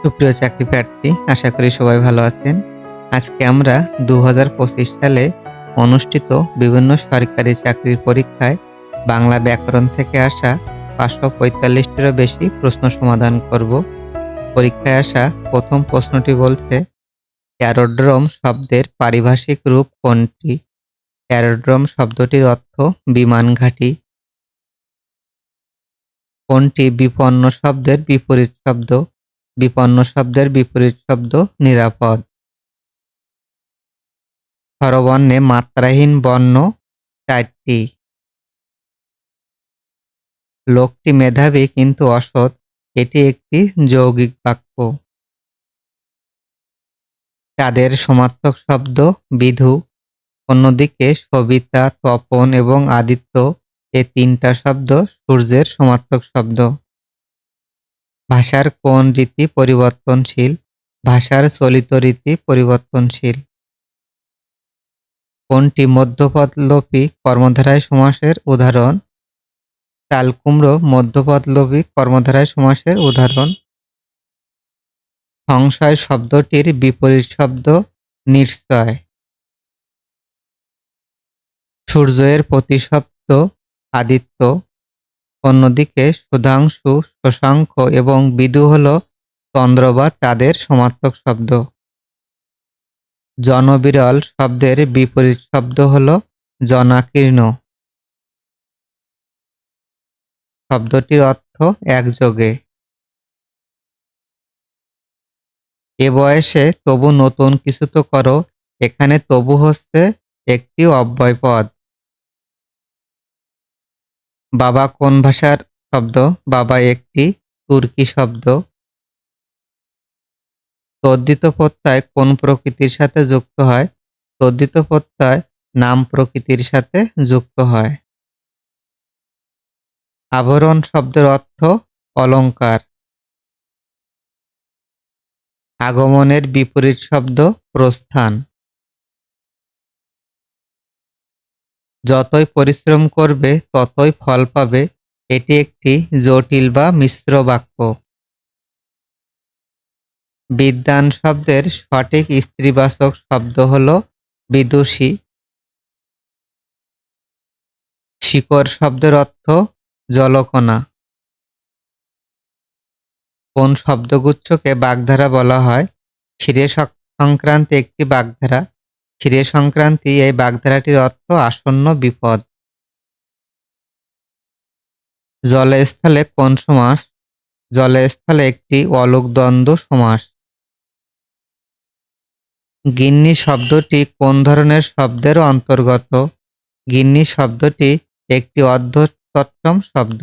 সুপ্রিয় চাকরি প্রার্থী, আশা করি সবাই ভালো আছেন। আজকে আমরা দু হাজার পঁচিশ সালে অনুষ্ঠিত বিভিন্ন সরকারি চাকরির পরীক্ষায় বাংলা ব্যাকরণ থেকে আসা পাঁচশো পঁয়তাল্লিশটিরও বেশি প্রশ্ন সমাধান করব। পরীক্ষায় আসা প্রথম প্রশ্নটি বলছে অ্যারোড্রোম শব্দের পারিভাষিক রূপ কোনটি? অ্যারোড্রোম শব্দটির অর্থ বিমান ঘাঁটি। কোনটি বিপন্ন শব্দের বিপরীত শব্দ? বিপন্ন শব্দের বিপরীত শব্দ নিরাপদ। স্বরবর্ণে মাত্রাহীন বর্ণ চারটি। লোকটি মেধাবী কিন্তু অসৎ, এটি একটি যৌগিক বাক্য। চাঁদের সমার্থক শব্দ বিধু, অন্যদিকে সবিতা, তপন এবং আদিত্য, এ তিনটা শব্দ সূর্যের সমার্থক শব্দ। ভাষার কোন রীতি পরিবর্তনশীল? ভাষার চলিত রীতি পরিবর্তনশীল। কোনটি মধ্যপদলোপী কর্মধারায় সমাসের উদাহরণ? তালকুমড়ো মধ্যপদলোপী কর্মধারায় সমাসের উদাহরণ। সংশয় শব্দটির বিপরীত শব্দ নিশ্চয়। সূর্যের প্রতিশব্দ আদিত্য। অন্যদিকে সুধাংশু, শশাঙ্ক এবং বিদু হল চন্দ্র বা চাঁদের সমার্থক শব্দ। জনবিরল শব্দের বিপরীত শব্দ হল জনাকীর্ণ। শব্দটির অর্থ একযোগে। এ বয়সে তবু নতুন কিছু তো করো, এখানে তবু হচ্ছে একটি অব্যয় পদ। বাবা কোন ভাষার শব্দ? বাবা একটি তুর্কি শব্দ। তদ্ধিত প্রত্যয় কোন প্রকৃতির সাথে যুক্ত হয়? তদ্ধিত প্রত্যয় নাম প্রকৃতির সাথে যুক্ত হয়। আবরণ শব্দের অর্থ অলঙ্কার। আগমনের বিপরীত শব্দ প্রস্থান। যতই পরিশ্রম করবে, ততই ফল পাবে। এটি একটি জটিল বা মিশ্র বাক্য। বিদ্যান শব্দের সঠিক স্ত্রীবাচক শব্দ হল বিদুষী। শিকড় শব্দের অর্থ জলকণা। কোন শব্দগুচ্ছকে বাগধারা বলা হয়? ক্ষীরে সংক্রান্ত একটি বাগধারা। ক্ষীরে সংক্রান্তি এই বাগধারাটির অর্থ আসন্ন বিপদ। জলস্থলে কোন সমাস? জলস্থলে একটি অলোক দ্বন্দ্ব সমাস। গিন্নি শব্দটি কোন ধরনের শব্দের অন্তর্গত? গিন্নি শব্দটি একটি অর্ধতত্তম শব্দ।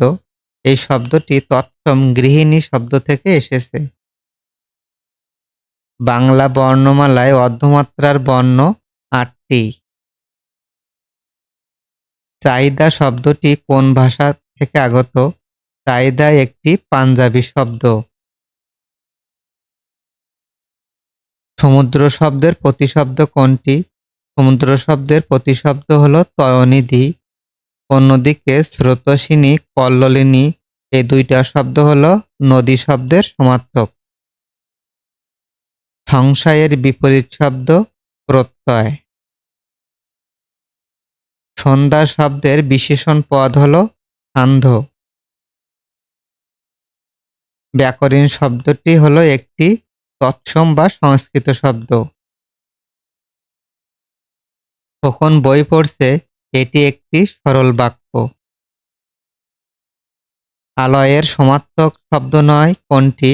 এই শব্দটি তত্তম গৃহিণী শব্দ থেকে এসেছে। বাংলা বর্ণমালায় অর্ধমাত্রার বর্ণ আটটি চাহিদা শব্দটি কোন ভাষা থেকে আগত? চাহিদা একটি পাঞ্জাবি শব্দ। সমুদ্র শব্দের প্রতিশব্দ কোনটি? সমুদ্র শব্দের প্রতিশব্দ হল তয়নিধি। অন্যদিকে স্রোতসিনী, কল্লোলিনী, এই দুইটা শব্দ হল নদী শব্দের সমার্থক। সংশয়ের বিপরীত শব্দ প্রত্যয়। সন্ধ্যা শব্দের বিশেষণ পদ হল সান্ধ্য। ব্যাকরণ শব্দটি হল একটি তৎসম বা সংস্কৃত শব্দ। কখন বই পড়ছে, এটি একটি সরল বাক্য। আলয়ের সমার্থক শব্দ নয়, কোনটি?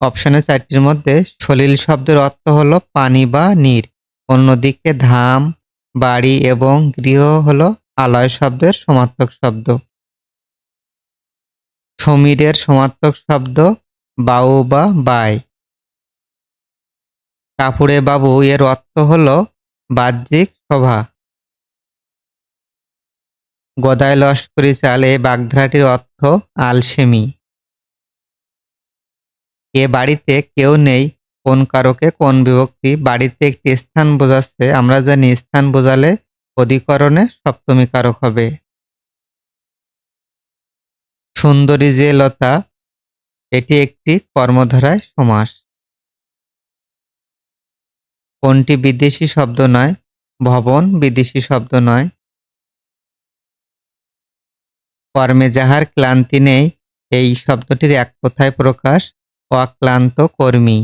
অপশনে চারটির মধ্যে সলিল শব্দের অর্থ হল পানি বা নীর। অন্যদিকে ধাম বাড়ি এবং গৃহ হল আলয় শব্দের সমার্থক শব্দ। সমীরের সমার্থক শব্দ বাউ বা বাই। কাপুরে বাবু এর অর্থ হল বাহ্যিক শোভা গদায় লস্করি চাল বাগধারাটির অর্থ আলসেমি। এ বাড়িতে কেউ নেই কোন কারকে কোন বিভক্তি বাড়িতে একটি স্থান বোঝাচ্ছে, আমরা জানি স্থান বোঝালে অধিকরণে সপ্তমী কারক হবে। সুন্দরী যে লতা, এটি একটি কর্মধারায় সমাস। কোনটি বিদেশি শব্দ নয়? ভবন বিদেশি শব্দ নয়। কর্মে যাহার ক্লান্তি নেই, এই শব্দটির এক কথায় প্রকাশ অক্লান্ত কর্মী।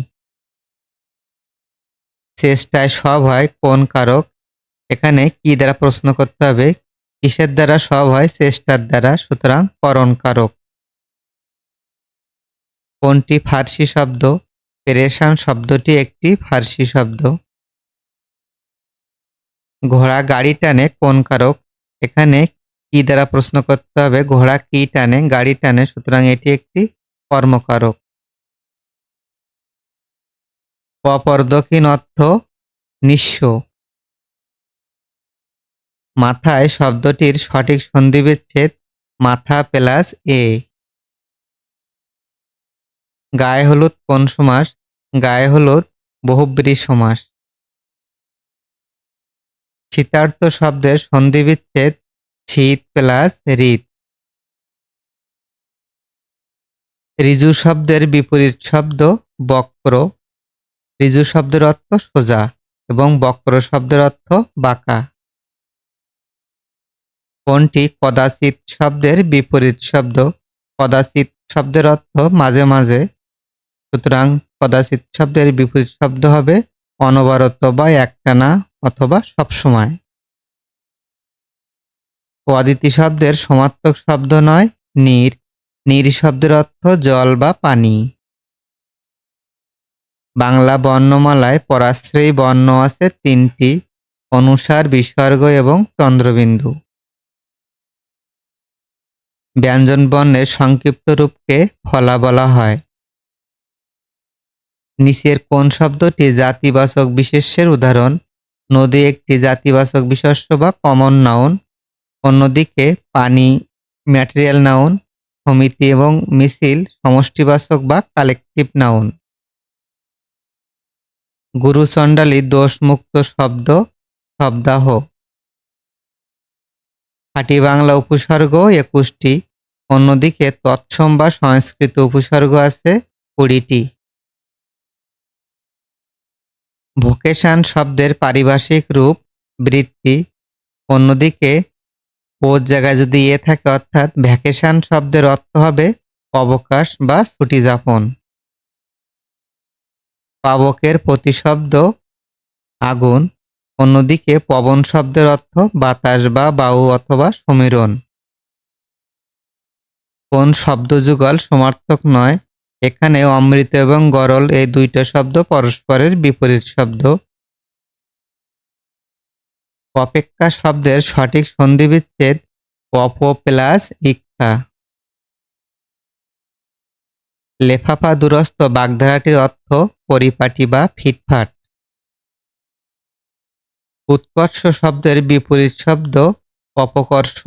চেষ্টায় সব হয়, কোন কারক? এখানে কি দ্বারা প্রশ্ন করতে হবে? কিসের দ্বারা সব হয়? চেষ্টার দ্বারা, সুতরাং করণ কারক। কোনটি ফার্সি শব্দ? পেরেশান শব্দটি একটি ফার্সি শব্দ। ঘোড়া গাড়ি টানে, কোন কারক? এখানে কি দ্বারা প্রশ্ন করতে হবে? ঘোড়া কি টানে? গাড়ি টানে, সুতরাং এটি একটি কর্মকারক। অপরদক্ষিণ অর্থ নিঃস্ব। মাথায় শব্দটির সঠিক সন্ধিবিচ্ছেদ মাথা প্লাস এ। গায়ে হলুদ কোন সমাস গায়ে হলুদ বহুব্রী সমাস শীতার্থ শব্দের সন্ধিবিচ্ছেদ শীত প্লাস ঋত। ঋজু শব্দের বিপরীত শব্দ বক্র। ঋজু শব্দের অর্থ সোজা এবং বক্র শব্দের অর্থ বাঁকা। কোনটি কদাচিৎ শব্দের বিপরীত শব্দ? কদাচিৎ শব্দের অর্থ মাঝে মাঝে। সুতরাং কদাচিৎ শব্দের বিপরীত শব্দ হবে অনবরত বা একটানা অথবা সবসময়। অদিতি শব্দের সমার্থক শব্দ নয়, নীর। নীর শব্দের অর্থ জল বা পানি। বাংলা বর্ণমালায় পরাশ্রয়ী বর্ণ আছে তিনটি, অনুসার, বিসর্গ এবং চন্দ্রবিন্দু। ব্যঞ্জন বর্ণের সংক্ষিপ্ত রূপকে ফলা বলা হয়। নিচের কোন শব্দটি জাতিবাচক বিশেষ্যের উদাহরণ? নদী একটি জাতিবাচক বিশেষ্য বা কমন নাউন অন্যদিকে পানি ম্যাটেরিয়াল নাউন সমিতি এবং মিছিল সমষ্টিবাচক বা কালেকটিভ নাউন গুরুচণ্ডালী দোষমুক্ত শব্দ, শব্দাহ। খাঁটি বাংলা উপসর্গ একুশটি। অন্যদিকে তৎসম বা সংস্কৃত উপসর্গ আছে কুড়িটি। ভোকেশান শব্দের পারিভাষিক রূপ বৃত্তি। অন্যদিকে ওর জায়গায় যদি এ থাকে, অর্থাৎ ভ্যাকেশান শব্দের অর্থ হবে অবকাশ বা ছুটি যাপন পাবকের প্রতিশব্দ আগুন, অন্যদিকে পবন শব্দের অর্থ বাতাস বা বায়ু অথবা সমীরণ। কোন শব্দ শব্দযুগল সমার্থক নয়, এখানে অমৃত এবং গরল এই দুইটা শব্দ পরস্পরের বিপরীত শব্দ। অপেক্ষা শব্দের সঠিক সন্ধিবিচ্ছেদ অপ প্লাস ইক্ষা লেফাফা দূরস্থ বাগধারাটির অর্থ পরিপাটি বা ফিটফাট। উৎকর্ষ শব্দের বিপরীত শব্দ অপকর্ষ।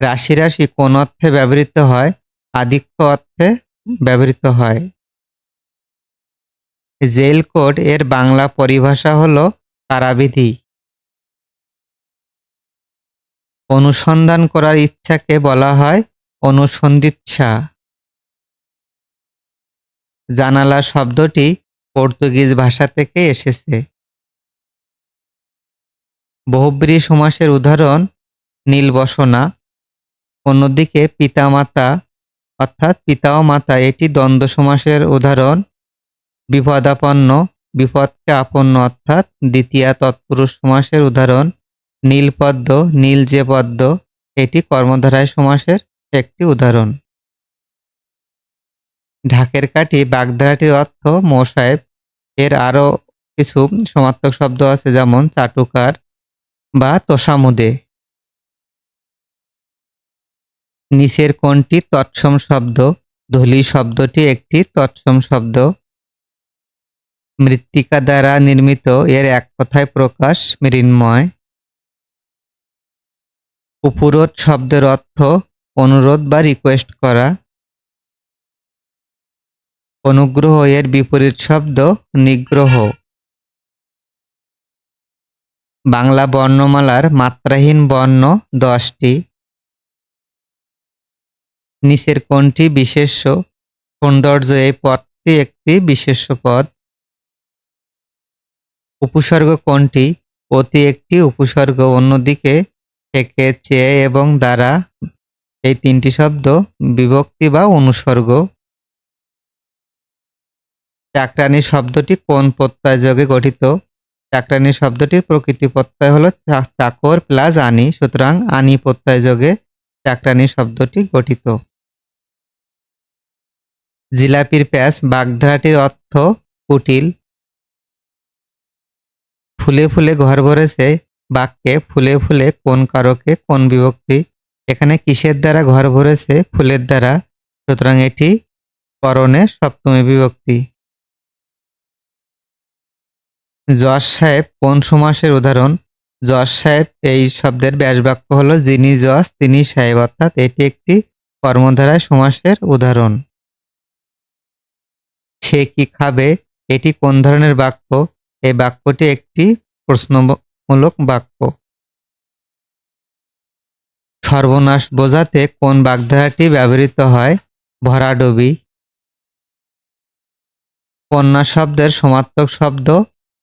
রাশি রাশি কোন অর্থে ব্যবহৃত হয়? আধিক্য অর্থে ব্যবহৃত হয়। জেল কোড এর বাংলা পরিভাষা হল কারাবিধি। অনুসন্ধান করার ইচ্ছাকে বলা হয় অনুসন্ধিচ্ছা। জানালা শব্দটি পর্তুগিজ ভাষা থেকে এসেছে। বহুব্রী সমাসের উদাহরণ নীলবসনা অন্যদিকে পিতামাতা, অর্থাৎ পিতা ও মাতা, এটি দ্বন্দ্ব সমাসের উদাহরণ, বিপদাপন্ন, বিপদকে আপন্ন, অর্থাৎ দ্বিতীয়া তৎপুরুষ সমাসের উদাহরণ, নীলপদ্ম, নীল যে পদ্ম, এটি কর্মধারায় সমাসের একটি উদাহরণ। ঢাকের কাঠি, বাগধারাটির অর্থ মোসাহেব এর আরও কিছু সমার্থক শব্দ আছে, যেমন চাটুকার বা তোষামুদে। নিচের কোনটি তৎসম শব্দ, ধূলি শব্দটি একটি তৎসম শব্দ। মৃত্তিকা দ্বারা নির্মিত, এর এক কথায় প্রকাশ, মৃন্ময়। উপরোধ শব্দের অর্থ অনুরোধ বা রিকোয়েস্ট করা অনুগ্রহ এর বিপরীত শব্দ নিগ্রহ। বাংলা বর্ণমালার মাত্রাহীন বর্ণ দশটি। নিচের কোনটি বিশেষ্য। সৌন্দর্য এই পদটি একটি বিশেষ্য পদ। উপসর্গ কোনটি অতি একটি উপসর্গ, অন্যদিকে থেকে চেয়ে এবং দ্বারা এই তিনটি শব্দ বিভক্তি বা অনুসর্গ। চাকরানি শব্দটি কোন প্রত্যয় যোগে গঠিত? চাকরানি শব্দটির প্রকৃতি প্রত্যয় হলো চাকর প্লাস আনি, সুতরাং আনি প্রত্যয় যোগে চাকরানি শব্দটি গঠিত। জিলাপির প্যাচ বাগধারাটির অর্থ কুটিল। ফুলে ফুলে ঘর ভরেছে বাক্যে ফুলে ফুলে কোন কারকে কোন বিভক্তি এখানে কিসের দ্বারা ঘর ভরেছে? ফুলের দ্বারা। সুতরাং এটি করণে সপ্তমী বিভক্তি। যশ সাহেব, কোন সমাসের উদাহরণ? যশ সাহেব, এই শব্দের ব্যাসবাক্য হলো যিনি যশ, তিনি সাহেব, অর্থাৎ এটি একটি কর্মধারায় সমাসের উদাহরণ। সে কি খাবে? এটি কোন ধরনের বাক্য? এই বাক্যটি একটি প্রশ্নমূলক বাক্য। সর্বনাশ বোঝাতে কোন বাগধারাটি ব্যবহৃত হয়? ভরাডুবি। কন্যা শব্দের সমার্থক শব্দ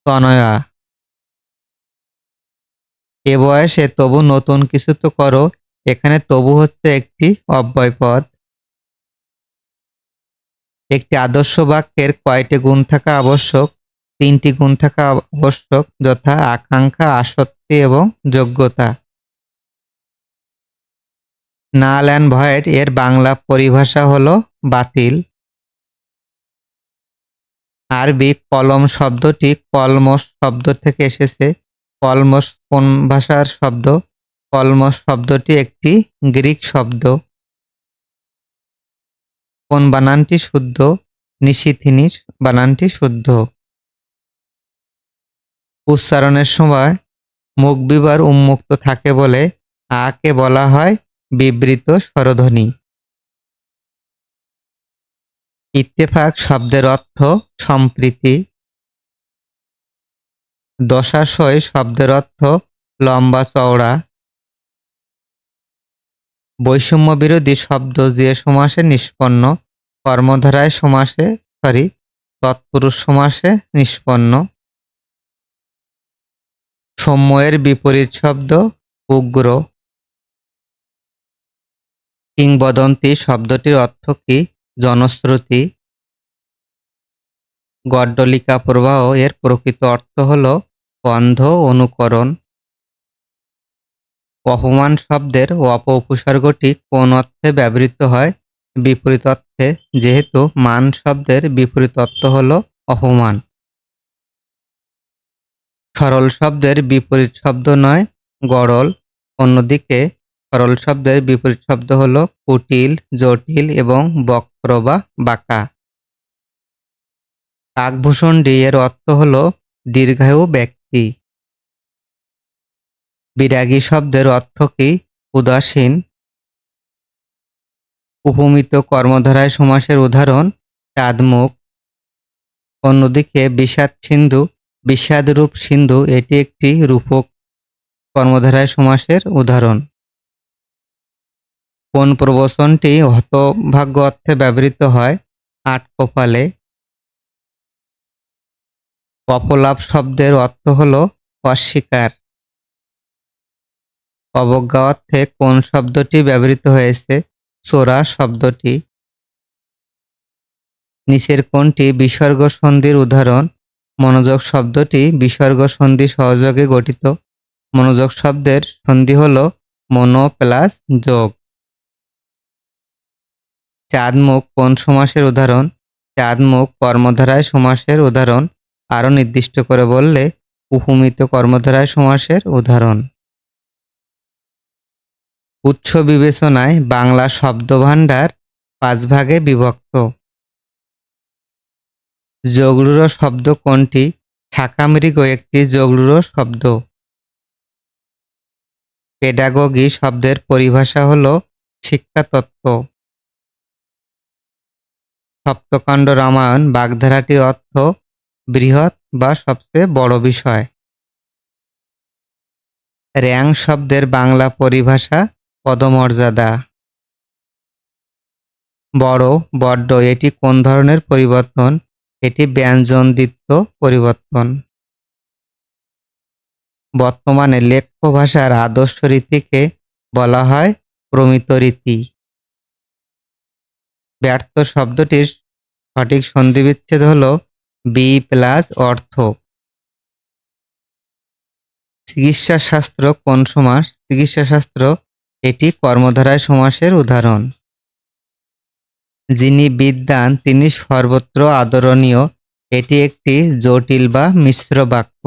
তনয়া। এ বয়সে তবু নতুন কিছু তো করো, এখানে তবু হচ্ছে একটি অব্যয় পদ। একটি আদর্শ বাক্যের কয়টি গুণ থাকা আবশ্যক? তিনটি গুণ থাকা আবশ্যক, যথা আকাঙ্ক্ষা, আসক্তি এবং যোগ্যতা। নাল অ্যান্ড ভয়েড এর বাংলা পরিভাষা হলো বাতিল। আরবি কলম শব্দটি কলমস শব্দ থেকে এসেছে। কলমস কোন ভাষার শব্দ? কলমস শব্দটি একটি গ্রিক শব্দ। কোন বানানটি শুদ্ধ? নিশিথিনি বানানটি শুদ্ধ। উচ্চারণের সময় মুখ বিবার উন্মুক্ত থাকে বলে আকে বলা হয় বিবৃত স্বরধ্বনি। ইত্তেফাক শব্দের অর্থ সম্প্রীতি। দশাশয় শব্দের অর্থ লম্বা চওড়া। বৈষম্য বিরোধী শব্দ যে সমাসে নিষ্পন্ন, কর্মধারায় সমাসে সরি তৎপুরুষ সমাসে নিষ্পন্ন। সময়ের বিপরীত শব্দ উগ্র। কিংবদন্তি শব্দটির অর্থ কি? জনশ্রুতি। গড্ডলিকা প্রবাহ এর প্রকৃত অর্থ হল বন্ধ অনুকরণ। অপমান শব্দের অপ উপসর্গটি কোন অর্থে ব্যবহৃত হয়? বিপরীত অর্থে, যেহেতু মান শব্দের বিপরীত অর্থ হল অপমান। সরল শব্দের বিপরীত শব্দ নয়, গড়ল। অন্যদিকে সরল শব্দের বিপরীত শব্দ হল কুটিল, জটিল এবং বক্র বা বাঁকা। কাকভূষণটি এর অর্থ হল দীর্ঘায়ু ব্যক্তি। বিরাগী শব্দের অর্থ কি? উদাসীন। উপমিত কর্মধারায় সমাসের উদাহরণ, চাঁদমুখ। অন্যদিকে বিষাদ সিন্ধু, বিষাদরূপ সিন্ধু এটি একটি রূপক কর্মধারায় সমাসের উদাহরণ। কোন প্রবচনটি হতভাগ্য অর্থে ব্যবহৃত হয়? আট কপালে। অপলাপ শব্দের অর্থ হল অস্বীকার। অবজ্ঞা অর্থে কোন শব্দটি ব্যবহৃত হয়েছে? চোরা শব্দটি। নিচের কোনটি বিসর্গ সন্ধির উদাহরণ। মনোযোগ শব্দটি বিসর্গ সন্ধি সহযোগে গঠিত। মনোযোগ শব্দের সন্ধি হল মনো প্লাস যোগ। চাঁদমুখ কোন সমাসের উদাহরণ? চাঁদমুখ কর্মধারায় সমাসের উদাহরণ। আরও নির্দিষ্ট করে বললে উপমিত কর্মধারায় সমাসের উদাহরণ। উৎস বিবেচনায় বাংলা শব্দভাণ্ডার পাঁচ ভাগে বিভক্ত। যোগরূঢ় শব্দ কোনটি? শাকামৃগ একটি যোগরূঢ় শব্দ। পেডাগগি শব্দের পরিভাষা হল শিক্ষাতত্ত্ব। সপ্তকাণ্ড রামায়ণ বাগধারাটির অর্থ বৃহৎ বা সবচেয়ে বড় বিষয় র্যাং শব্দের বাংলা পরিভাষা পদমর্যাদা বড়, বড্ড এটি কোন ধরনের পরিবর্তন? এটি ব্যঞ্জন ব্যঞ্জনদ্বিত্ব পরিবর্তন। বর্তমানে লেখ্য ভাষার আদর্শ রীতিকে বলা হয় প্রমিত রীতি। ব্যর্থ শব্দটির সঠিক সন্ধিবিচ্ছেদ হল বি প্লাস অর্থ। চিকিৎসাশাস্ত্র কোন সমাস? চিকিৎসাশাস্ত্র এটি কর্মধারয় সমাসের উদাহরণ। যিনি বিদ্বান তিনি সর্বত্র আদরণীয়, এটি একটি জটিল বা মিশ্র বাক্য।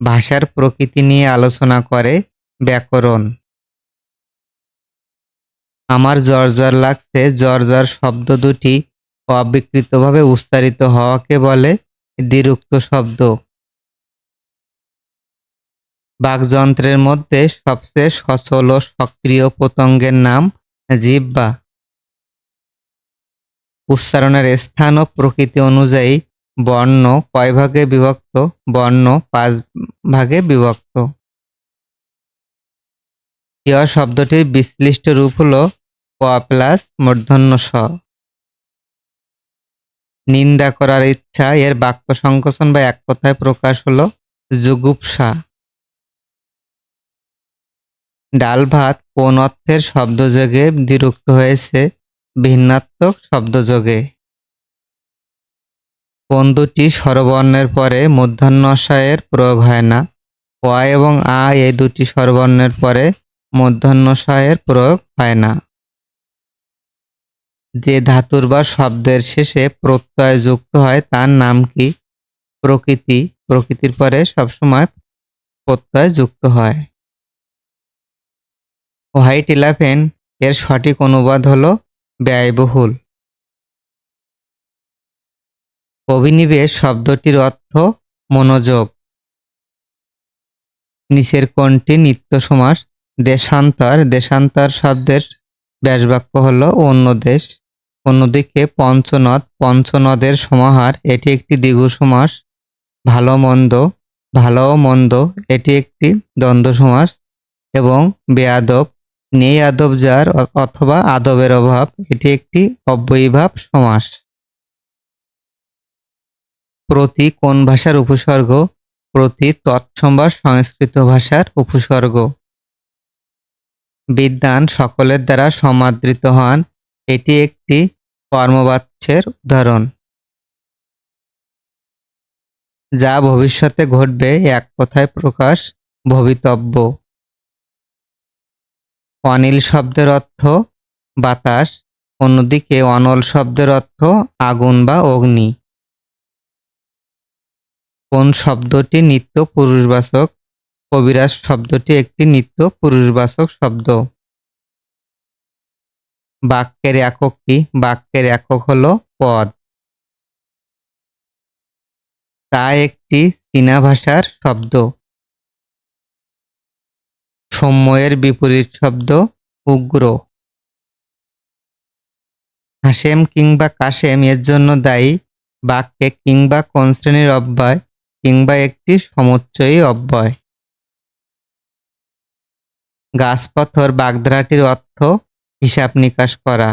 ভাষার প্রকৃতি নিয়ে আলোচনা করে ব্যাকরণ। আমার জ্বর জ্বর লাগছে, জ্বর জ্বর শব্দ দুটি অবিকৃতভাবে উচ্চারিত হওয়াকে বলে দ্বিরুক্ত শব্দ। বাকযন্ত্রের মধ্যে সবচেয়ে সচল ও সক্রিয় পতঙ্গের নাম জিহ্বা। উচ্চারণের স্থান ও প্রকৃতি অনুযায়ী বর্ণ কয় ভাগে বিভক্ত? বর্ণ পাঁচ ভাগে বিভক্ত। ইয় শব্দটির বিশ্লিষ্ট রূপ হল ক প্লাস মূর্ধন্য স। নিন্দা করার ইচ্ছা, এর বাক্য সংকোচন বা এক কথায় প্রকাশ হল জুগুপ্সা। ডাল ভাত কোন অর্থের শব্দযোগে দ্বিরুক্ত হয়েছে ভিন্নাত্মক শব্দযোগে। কোন দুটি স্বরবর্ণের পরে মূর্ধন্যষয়ের প্রয়োগ হয় না? অ এবং আ এই দুটি স্বরবর্ণের পরে মূর্ধন্যষয়ের প্রয়োগ হয় না। যে ধাতুর বা শব্দের শেষে প্রত্যয় যুক্ত হয়, তার নাম কি? প্রকৃতি প্রকৃতির পরে সবসময় প্রত্যয় যুক্ত হয়। হোয়াইট ইলেভেন এর সঠিক অনুবাদ হল ব্যয়বহুল। অভিনিবেশ শব্দটির অর্থ মনোযোগ। নিচের কোনটি নিত্য সমাস? দেশান্তর দেশান্তর শব্দের ব্যাসবাক্য হল অন্য দেশ। অন্যদিকে পঞ্চনদ, পঞ্চনদের সমাহার, এটি একটি দ্বিগু সমাস। ভালো মন্দ ভালো মন্দ এটি একটি দ্বন্দ্ব সমাস এবং বেয়াদব নেই আদব যার অথবা আদবের অভাব, এটি একটি অব্যয়ীভাব সমাস। প্রতি কোন ভাষার উপসর্গ? প্রতি তৎসম সংস্কৃত ভাষার উপসর্গ। বিদ্বান সকলের দ্বারা সমাদৃত হন, এটি একটি কর্মবাচ্যের উদাহরণ। যা ভবিষ্যতে ঘটবে এক কথায় প্রকাশ ভবিতব্য। অনিল শব্দের অর্থ বাতাস, অন্যদিকে অনল শব্দের অর্থ আগুন বা অগ্নি। কোন শব্দটি নিত্য পুরুষবাচক? কবিরাজ শব্দটি একটি নিত্য পুরুষবাচক শব্দ। বাক্যের একক কি? বাক্যের একক হল পদ। তা একটি চীনা ভাষার শব্দ। সময়ের বিপরীত শব্দ উগ্র। হাসেম কিংবা কাশেম এর জন্য দায়ী বাক্যে কিংবা কোন শ্রেণির অব্যয় কিংবা একটি সমুচ্চয়ী অব্যয়। গাছপথর বাগধারাটির অর্থ হিসাব নিকাশ করা।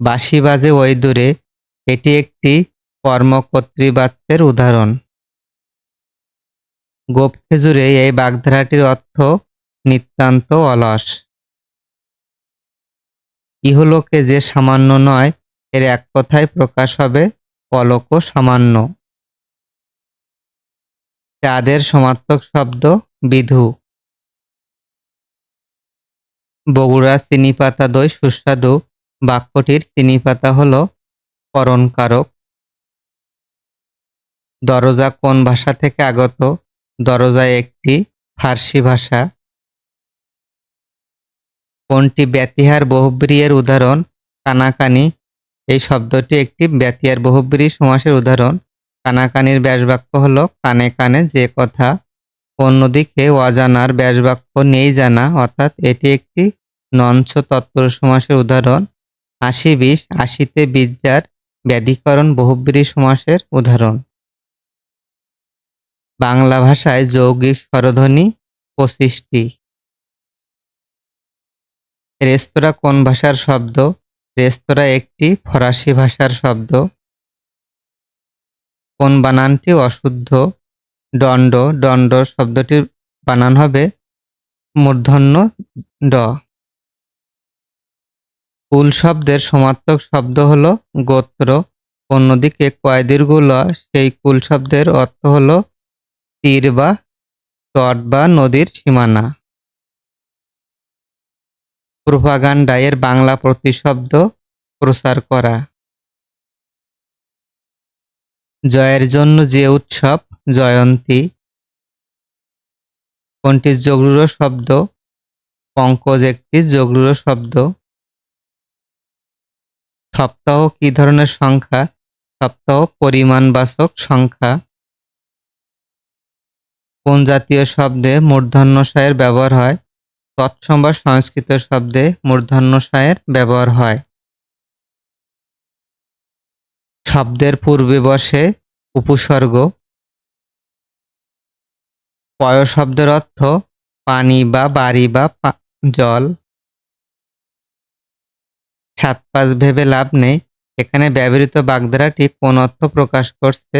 বাঁশি বাজে ওই দূরে, এটি একটি কর্মকর্তৃবাচ্যের উদাহরণ। গোপ খেজুরে এই বাগধারাটির অর্থ নিতান্ত অলস। ইহলোকে যে সামান্য নয়, এর এক কথায় প্রকাশ হবে পলক সামান্য। চাঁদের সমার্থক শব্দ বিধু। বগুড়ার চিনিপাতা দই সুস্বাদু বাক্যটির চিনিপাতা হল করণকারক। দরজা কোন ভাষা থেকে আগত? দরজা একটি ফার্সি ভাষা। কোনটি ব্যতিহার বহুব্রী এর উদাহরণ? কানাকানি এই শব্দটি একটি ব্যতিয়ার বহুব্রী সমাসের উদাহরণ। কানাকানির ব্যাসবাক্য হল কানে কানে যে কথা অন্যদিকে অজানার ব্যাসবাক্য নেই জানা, অর্থাৎ এটি একটি নঞ্চ তৎপর সমাসের উদাহরণ। আশি বিশ আশিতে বিদ্যার ব্যাধিকরণ বহুব্রী সমাসের উদাহরণ। বাংলা ভাষায় যৌগিক স্বরধ্বনি পঁচিশটি। রেস্তোরাঁ কোন ভাষার শব্দ? রেস্তোরাঁ একটি ফরাসি ভাষার শব্দ। কোন বানানটি অশুদ্ধ? দণ্ড দণ্ড শব্দটির বানান হবে মূর্ধন্য ড। কুল শব্দের সমার্থক শব্দ হলো গোত্র। অন্যদিকে কয়দীর্ঘুল সেই কুল শব্দের অর্থ হলো তীর বা তট বা নদীর সীমানা। প্রোপাগান্ডা এর বাংলা প্রতিশব্দ প্রচার করা। জয়ের জন্য যে উৎসব জয়ন্তী। কোনটি জগরুর শব্দ? পঙ্কজ একটি জগরুর শব্দ। সপ্তাহ কি ধরনের সংখ্যা? সপ্তাহ পরিমাণবাচক সংখ্যা। কোন জাতীয় শব্দে মূর্ধন্যসায়ের ব্যবহার হয়? তৎসম বা সংস্কৃত শব্দে মূর্ধন্যসায়ের ব্যবহার হয়। শব্দের পূর্বে বসে উপসর্গ। পয় শব্দের অর্থ পানি বা বাড়ি বা জল। সাত পাঁচ ভেবে লাভ নেই। এখানে ব্যবহৃত বাগধারাটি কোন অর্থ প্রকাশ করছে?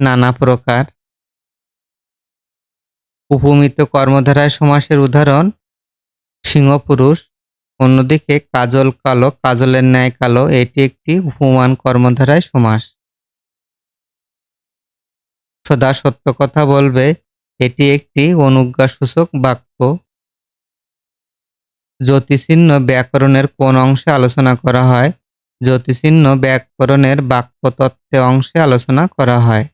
নানা প্রকার। উপমিত কর্মধারায় সমাসের উদাহরণ সিংহপুরুষ অন্যদিকে কাজল কালো, কাজলের ন্যায় কালো, এটি একটি উপমান কর্মধারায় সমাস। সদা সত্য কথা বলবে এটি একটি অনুজ্ঞাসূচক বাক্য। জ্যোতিচিহ্ন ব্যাকরণের কোন অংশে আলোচনা করা হয়? জ্যোতিচিহ্ন ব্যাকরণের বাক্যতত্ত্বে অংশে আলোচনা করা হয়।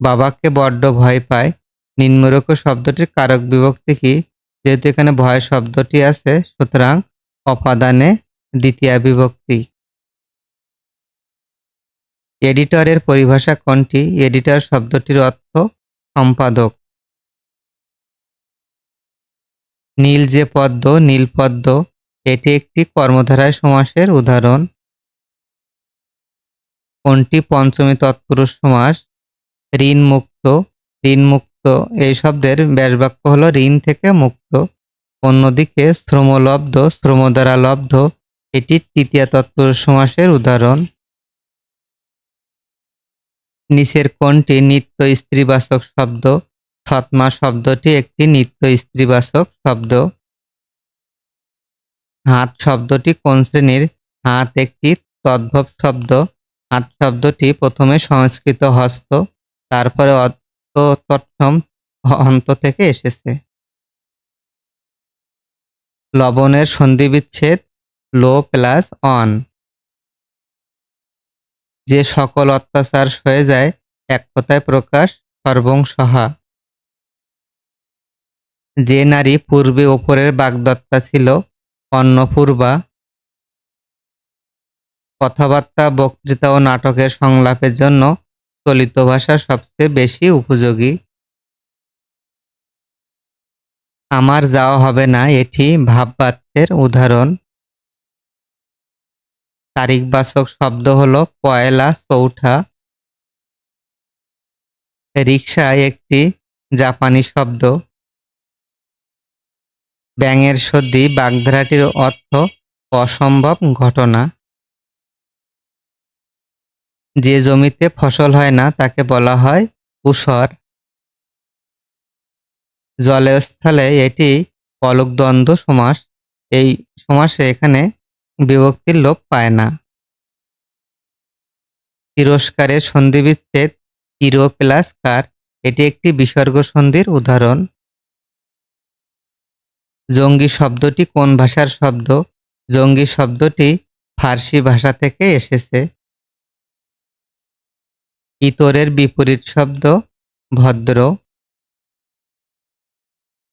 বাবাকে বড্ড ভয় পায়। নিম্নরক্ষ শব্দটির কারক বিভক্তি কি? যেহেতু এখানে ভয় শব্দটি আছে, সুতরাং অপাদানে দ্বিতীয় বিভক্তি। এডিটরের পরিভাষা কোনটি? এডিটর শব্দটির অর্থ সম্পাদক। নীল যে পদ্ম নীলপদ্ম এটি একটি কর্মধারায় সমাসের উদাহরণ। কোনটি পঞ্চমী তৎপুরুষ সমাস? ঋণ মুক্ত ঋণ মুক্ত, এই শব্দের ব্যাসবাক্য হল ঋণ থেকে মুক্ত। অন্যদিকে শ্রমলব্ধ শ্রম দ্বারা লব্ধ, এটি তৃতীয় তৎপুরুষ সমাসের উদাহরণ। নিচের কোনটি নিত্য স্ত্রীবাচক শব্দ? সৎমা শব্দটি একটি নিত্য স্ত্রীবাচক শব্দ। হাত শব্দটি কোন শ্রেণির? হাত একটি তদ্ভব শব্দ। হাত শব্দটি প্রথমে সংস্কৃত হস্ত, তারপরে তৎসম অন্ত থেকে এসেছে। লবণের সন্ধিবিচ্ছেদ, লো প্লাস অন। যে সকল অত্যাচার সয়ে যায়, এক কথায় প্রকাশ সর্বংসহা। যে নারী পূর্বে ওপরের বাগদত্তা ছিল, অন্নপূর্বা, কথাবার্তা, বক্তৃতা ও নাটকের সংলাপের জন্য চলিত ভাষা সবচেয়ে বেশি উপযোগী। আমার যাওয়া হবে না, এটি ভাববাচ্যের উদাহরণ। তারিখবাচক শব্দ হল পয়লা চৌঠা। রিক্সা একটি জাপানি শব্দ। ব্যাঙের সর্দি, বাগধারাটির অর্থ অসম্ভব ঘটনা। যে জমিতে ফসল হয় না, তাকে বলা হয় উসর। জলস্থলে এটি পলকদ্বন্দ্ব সমাস। এই সমাসে এখানে বিভক্তির লোপ পায় না। তিরস্কারের সন্ধিবিচ্ছেদ তিরো প্লাস কার, এটি একটি বিসর্গ সন্ধির উদাহরণ। জঙ্গি শব্দটি কোন ভাষার শব্দ? জঙ্গি শব্দটি ফার্সি ভাষা থেকে এসেছে। ইতরের বিপরীত শব্দ ভদ্র।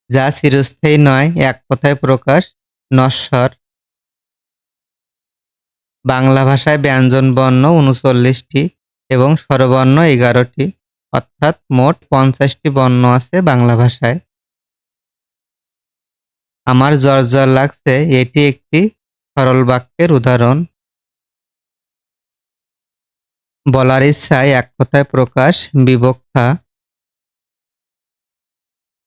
যা চিরস্থায়ী নয়, এক কথায় প্রকাশ, নশ্বর। বাংলা ভাষায় ব্যঞ্জন বর্ণ উনচল্লিশটি এবং স্বরবর্ণ এগারোটি। অর্থাৎ মোট পঞ্চাশটি বর্ণ আছে বাংলা ভাষায়। আমার জ্বর জ্বর লাগছে, এটি একটি সরল বাক্যের উদাহরণ। বলার ইচ্ছায় এক কথায় প্রকাশ, বিবক্ষা।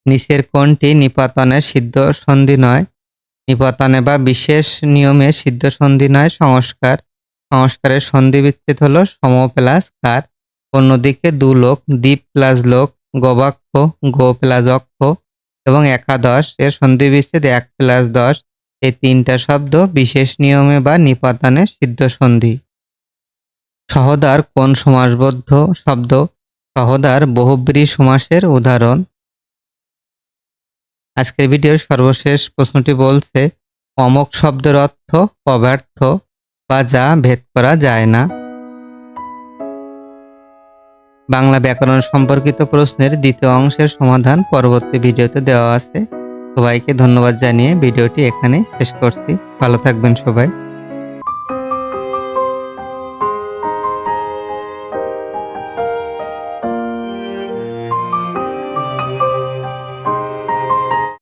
নিচের কোনটি নিপাতনের সিদ্ধ সন্ধি নয় নিপতানে বা বিশেষ নিয়মে সিদ্ধ সন্ধি নয়, সংস্কার। সংস্কারের সন্ধি বিচ্ছেদ হলো সম প্লাস কার। অন্যদিকে দু লোক দ্বীপ প্লাস লোক, গবাক্ষ গো প্লাস অক্ষ এবং একাদশ। এর সন্ধি বিচ্ছেদ এক প্লাস দশ। এই তিনটা শব্দ বিশেষ নিয়মে বা নিপাতানে সিদ্ধ সন্ধি সহদার কোন সমাসবদ্ধ শব্দ? সহদার বহুব্রী সমাসের উদাহরণ। আজকের ভিডিওর সর্বশেষ প্রশ্নটি বলছে অমক শব্দের অর্থ পদার্থ বা যা ভেদ করা যায় না। বাংলা ব্যাকরণ সম্পর্কিত প্রশ্নের দ্বিতীয় অংশের সমাধান পরবর্তী ভিডিওতে দেওয়া আছে। সবাইকে ধন্যবাদ জানিয়ে ভিডিওটি এখানে শেষ করছি। ভালো থাকবেন সবাই।